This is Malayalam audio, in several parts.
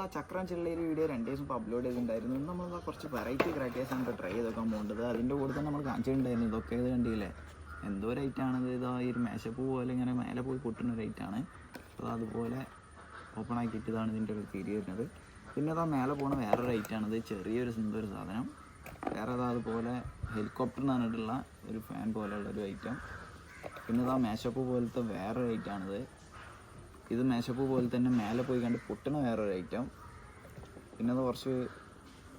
ആ ചക്രം ചെള്ളിയൊരു വീഡിയോ രണ്ട് ദിവസം അപ്ലോഡ് ചെയ്തിട്ടുണ്ടായിരുന്നു. നമ്മൾ കുറച്ച് വെറൈറ്റി ക്രാക്കേഴ്സ് ആണ് ട്രൈ ചെയ്തൊക്കെ പോകുന്നത് അതിന്റെ കൂടെ തന്നെ നമ്മൾ കാണിച്ചിട്ടുണ്ടായിരുന്നു ഇതൊക്കെ ഇത് കണ്ടില്ലേ? എന്തോ റേറ്റാണത് ഇതാ. ഈ ഒരു മേശപ്പൂ പോലെ ഇങ്ങനെ മേലെ പോയി പൊട്ടുന്ന റേറ്റാണ് അപ്പോൾ അതുപോലെ ഓപ്പൺ ആക്കിയിട്ട് ഇതാണ് ഇതിന്റെ ഒരു തിരി വരുന്നത്. പിന്നെ അതാ മേലെ പോണ വേറൊരു ഇത് ചെറിയൊരു സിന്ധു ഒരു സാധനം. വേറെ അതാ അതുപോലെ ഹെലികോപ്റ്റർ എന്ന് പറഞ്ഞിട്ടുള്ള ഒരു ഫാൻ പോലെയുള്ള ഒരു ഐറ്റം പിന്നെ അതാ മേശപ്പൂ പോലത്തെ വേറൊരു ഐറ്റാണിത് ഇത് മേശപ്പൂ പോലെ തന്നെ മേലെ പോയി കണ്ട് പൊട്ടണ വേറൊരു ഐറ്റം പിന്നെ അത് കുറച്ച്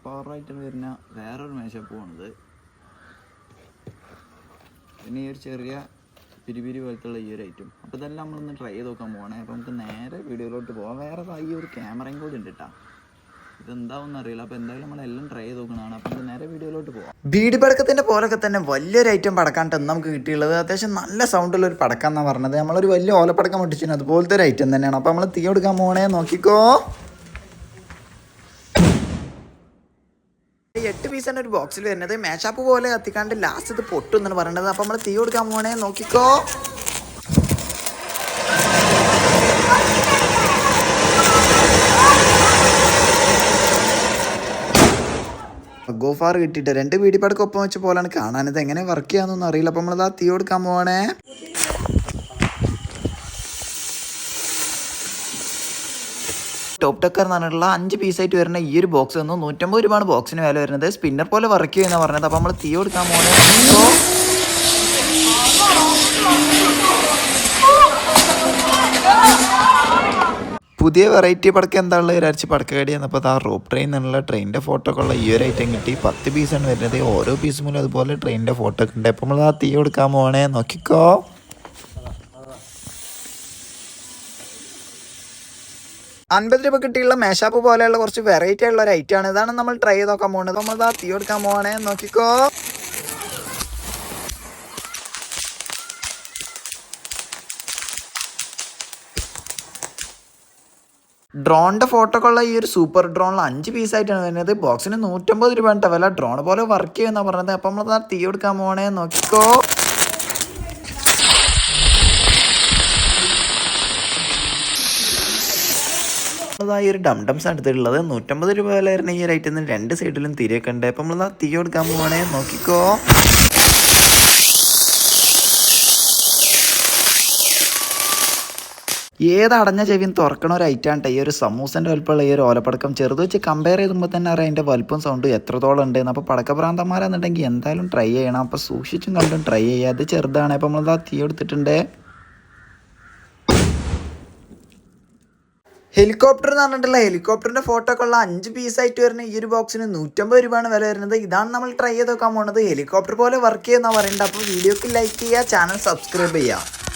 പവറായിട്ട് വരുന്ന വേറൊരു മേശപ്പൂവാണിത്. പിന്നെ ഈ ഒരു ചെറിയ പിരിപിരി പോലത്തുള്ള ഈ ഒരു ഐറ്റം അപ്പോൾ ഇതെല്ലാം നമ്മളൊന്ന് ട്രൈ ചെയ്ത് നോക്കാൻ പോകണേ അപ്പോൾ നമുക്ക് നേരെ വീഡിയോയിലോട്ട് പോകാം വേറെ ഈ ഒരു ക്യാമറയും കൂടി ഉണ്ട് കേട്ടോ ഇതെന്താവെന്ന് അറിയില്ല അപ്പോൾ എന്തായാലും നമ്മളെല്ലാം ട്രൈ അപ്പോൾ നേരെ പടക്കത്തിന്റെ പോലൊക്കെ തന്നെ വലിയൊരു ഐറ്റം പടക്കാണ്ട് നമുക്ക് കിട്ടിയുള്ളത് അത്യാവശ്യം നല്ല സൗണ്ടുള്ള ഒരു പടക്കം എന്നാണ് പറഞ്ഞത്. നമ്മളൊരു വലിയ ഓലപ്പടക്കം പൊട്ടിച്ചിരുന്നു. അതുപോലത്തെ ഒരു ഐറ്റം തന്നെയാണ്. അപ്പോൾ നമ്മൾ തീ കൊടുക്കാൻ പോണേ നോക്കിക്കോ. എട്ട് പീസാണ് ഒരു ബോക്സിൽ വരുന്നത്. മേശാപ്പ് പോലെ കത്തിക്കാണ്ട് ലാസ്റ്റ് ഇത് പൊട്ടും എന്നാണ് പറയുന്നത് അപ്പോൾ നമ്മൾ തീ കൊടുക്കാൻ പോണേ നോക്കിക്കോ. ഗോഫാർ കിട്ടിയിട്ട് രണ്ട് വീടിപ്പടക്കം ഒപ്പം വെച്ച പോലെയാണ് കാണാൻ ഇത് എങ്ങനെ വർക്ക് ചെയ്യാന്നൊന്നും അറിയില്ല. അപ്പം നമ്മളത് ആ തീ കൊടുക്കാൻ പോവാണേ. ടോപ്പ് ടെക്കർ എന്ന് പറഞ്ഞിട്ടുള്ള അഞ്ച് പീസായിട്ട് വരുന്ന ഈ ഒരു ബോക്സ് വന്നു. നൂറ്റമ്പത് രൂപയാണ് ബോക്സിന് വില വരുന്നത്. സ്പിന്നർ പോലെ വർക്ക് ചെയ്യുന്ന പറഞ്ഞത്. അപ്പോൾ നമ്മൾ തീ കൊടുക്കാൻ പോകണേ പുതിയ വെറൈറ്റി പടക്കം എന്താണുള്ളത് ഒരാഴ്ച പടക്ക കടി എന്നപ്പോൾ ആ റോപ്പ് ട്രെയിൻ എന്നുള്ള ട്രെയിനിന്റെ ഫോട്ടോ ഒക്കെ ഉള്ള ഈ ഒരു ഐറ്റം കിട്ടി. പത്ത് പീസാണ് വരുന്നത്. ഓരോ പീസ് മൂലം അതുപോലെ ട്രെയിനിന്റെ ഫോട്ടോ ഒക്കെ ഉണ്ട്. അപ്പോൾ നമ്മൾ ആ തീ കൊടുക്കാൻ പോകണേ നോക്കിക്കോ. അൻപത് രൂപ കിട്ടിയുള്ള മേശാപ്പ് പോലെയുള്ള കുറച്ച് വെറൈറ്റി ആയിട്ടുള്ള ഒരു ഐറ്റം ആണ്. ഇതാണ് നമ്മൾ ട്രൈ ചെയ്ത് നോക്കാൻ പോകുന്നത് നമ്മൾ ആ തീ കൊടുക്കാൻ പോകണേ നോക്കിക്കോ. ഡ്രോണിന്റെ ഫോട്ടോക്കുള്ള ഈ ഒരു സൂപ്പർ ഡ്രോണിൽ അഞ്ച് പീസായിട്ടാണ് വരുന്നത്. ബോക്സിന് നൂറ്റമ്പത് രൂപ ഉണ്ട് വില ഡ്രോൺ പോലെ വർക്ക് ചെയ്യുന്ന പറഞ്ഞത്. അപ്പം നമ്മൾ തീ കൊടുക്കാൻ പോകണേ നോക്കിക്കോ. ഈ ഒരു ഡംഡംസ് എടുത്തിട്ടുള്ളത്. നൂറ്റമ്പത് രൂപ വില വരുന്ന ഈ ഒരു ഐറ്റത്തിന് രണ്ട് സൈഡിലും തിരിയൊക്കെ ഉണ്ട്. അപ്പം നമ്മൾ തീ കൊടുക്കാൻ പോകണേ നോക്കിക്കോ. ഏത് അടഞ്ഞ ചെവിയും തുറക്കണ ഒരു ഐറ്റാണ് ഈ ഒരു സമൂസന്റെ വലുപ്പമുള്ള ഈ ഒരു ഓലപ്പടക്കം ചെറുത് വെച്ച് കമ്പയർ ചെയ്യുമ്പോൾ തന്നെ അറിയാം അതിന്റെ വലുപ്പം സൗണ്ട് എത്രത്തോളം ഉണ്ട്. അപ്പോൾ പടക്കഭ്രാന്തന്മാരാണെന്നുണ്ടെങ്കിൽ എന്തായാലും ട്രൈ ചെയ്യണം. അപ്പോൾ സൂക്ഷിച്ചും കണ്ടും ട്രൈ ചെയ്യുക. അത് ചെറുതാണ്. അപ്പോൾ നമ്മളത് ആ തീ എടുത്തിട്ടുണ്ട്. ഹെലികോപ്റ്റർ എന്ന് പറഞ്ഞിട്ടുള്ള ഹെലികോപ്റ്ററിന്റെ ഫോട്ടോ ഒക്കെ ഉള്ള അഞ്ച് പീസ് ആയിട്ട് വരുന്ന ഈ ഒരു ബോക്സിന് നൂറ്റമ്പത് രൂപയാണ് വില വരുന്നത്. ഇതാണ് നമ്മൾ ട്രൈ ചെയ്ത് നോക്കാൻ പോകുന്നത് ഹെലികോപ്റ്റർ പോലെ വർക്ക് ചെയ്യുന്ന പറയുന്നുണ്ട് അപ്പോൾ വീഡിയോക്ക് ലൈക്ക് ചെയ്യുക ചാനൽ സബ്സ്ക്രൈബ് ചെയ്യുക.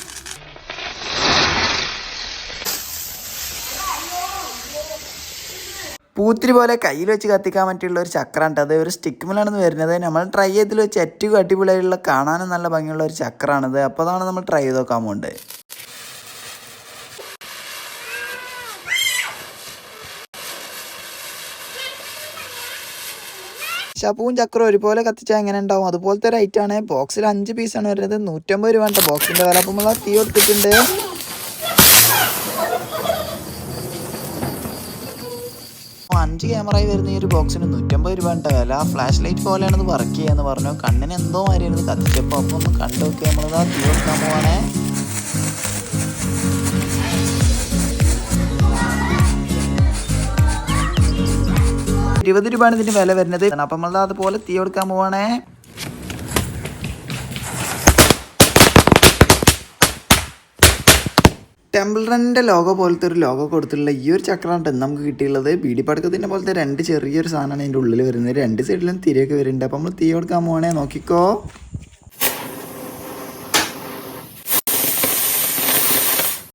പൂത്തിരി പോലെ കയ്യിൽ വെച്ച് കത്തിക്കാൻ പറ്റിയുള്ള ഒരു ചക്രമാണ് അത് ഒരു സ്റ്റിക്ക് മേലാണെന്ന് വരുന്നത്. നമ്മൾ ട്രൈ ചെയ്തതിൽ വെച്ച് ഏറ്റവും അടിപൊളിയായിട്ടുള്ള കാണാനും നല്ല ഭംഗിയുള്ള ഒരു ചക്രമാണിത് അപ്പോൾ അതാണ് നമ്മൾ ട്രൈ ചെയ്ത് നോക്കാൻ പോകുന്നത് ശപ്പുവും ചക്രവും ഒരുപോലെ കത്തിച്ചാൽ എങ്ങനെ ഉണ്ടാവും? അതുപോലത്തെ ഒരു ഐറ്റാണ് ബോക്സിൽ അഞ്ച് പീസാണ് വരുന്നത്. നൂറ്റമ്പത് രൂപ ബോക്സിന്റെ വില. അപ്പം നമ്മൾ തീ കൊടുത്തിട്ടുണ്ട്. അഞ്ച് ക്യാമറയിൽ വരുന്ന ഈ ഒരു ബോക്സിന് നൂറ്റമ്പത് രൂപ ഉണ്ട് വില ഫ്ലാഷ് ലൈറ്റ് പോലെയാണ് ഇത് വർക്ക് ചെയ്യാന്ന് പറഞ്ഞു. കണ്ണിന് എന്തോ ഇത് കത്തിച്ചപ്പോൾ. അപ്പോൾ ഒന്ന് കണ്ടു നമ്മളിതാ തീ കൊടുക്കാൻ ഇരുപത് രൂപയാണ് ഇതിന് വില വരുന്നത്. അപ്പം നമ്മളത് അതുപോലെ തീ കൊടുക്കാൻ പോവാണേ. ടെമ്പിൾ റണ്ണിന്റെ ലോഗോ പോലത്തെ ഒരു ലോഗോ കൊടുത്തിട്ടുള്ള ഈ ഒരു ചക്രമാണ് നമുക്ക് കിട്ടിയുള്ളത് ബീഡി പടക്കത്തിന്റെ പോലത്തെ രണ്ട് ചെറിയൊരു സാധനമാണ് അതിന്റെ ഉള്ളിൽ വരുന്നത്. രണ്ട് സൈഡിലും തിരിയൊക്കെ വരുന്നുണ്ട്. അപ്പോൾ നമ്മൾ തീ കൊടുക്കാൻ പോകണേ നോക്കിക്കോ.